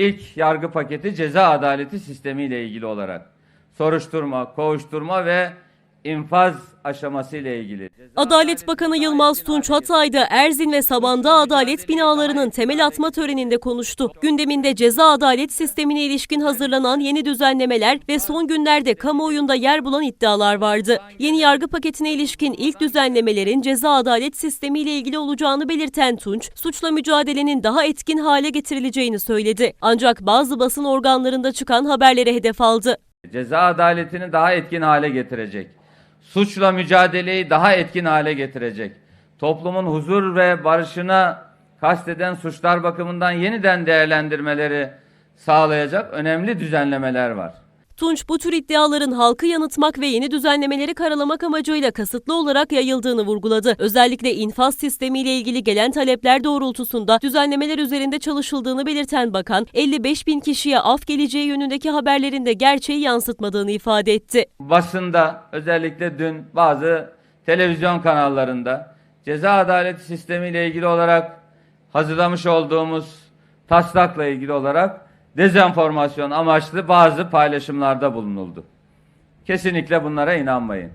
ilk yargı paketi ceza adaleti sistemi ile ilgili olarak soruşturma, kovuşturma ve infaz aşaması ile ilgili. Adalet Bakanı Yılmaz Tunç Hatay'da Erzin ve Saban'da adalet binalarının temel atma töreninde konuştu. Gündeminde ceza adalet sistemine ilişkin hazırlanan yeni düzenlemeler ve son günlerde kamuoyunda yer bulan iddialar vardı. Yeni yargı paketine ilişkin ilk düzenlemelerin ceza adalet sistemiyle ilgili olacağını belirten Tunç, suçla mücadelenin daha etkin hale getirileceğini söyledi. Ancak bazı basın organlarında çıkan haberlere hedef aldı. Ceza adaletini daha etkin hale getirecek. Suçla mücadeleyi daha etkin hale getirecek. Toplumun huzur ve barışına kasteden suçlar bakımından yeniden değerlendirmeleri sağlayacak önemli düzenlemeler var. Tunç bu tür iddiaların halkı yanıltmak ve yeni düzenlemeleri karalamak amacıyla kasıtlı olarak yayıldığını vurguladı. Özellikle infaz sistemiyle ilgili gelen talepler doğrultusunda düzenlemeler üzerinde çalışıldığını belirten bakan, 55 bin kişiye af geleceği yönündeki haberlerin de gerçeği yansıtmadığını ifade etti. Basında özellikle dün bazı televizyon kanallarında ceza adaleti sistemiyle ilgili olarak hazırlamış olduğumuz taslakla ilgili olarak dezenformasyon amaçlı bazı paylaşımlarda bulunuldu. Kesinlikle bunlara inanmayın.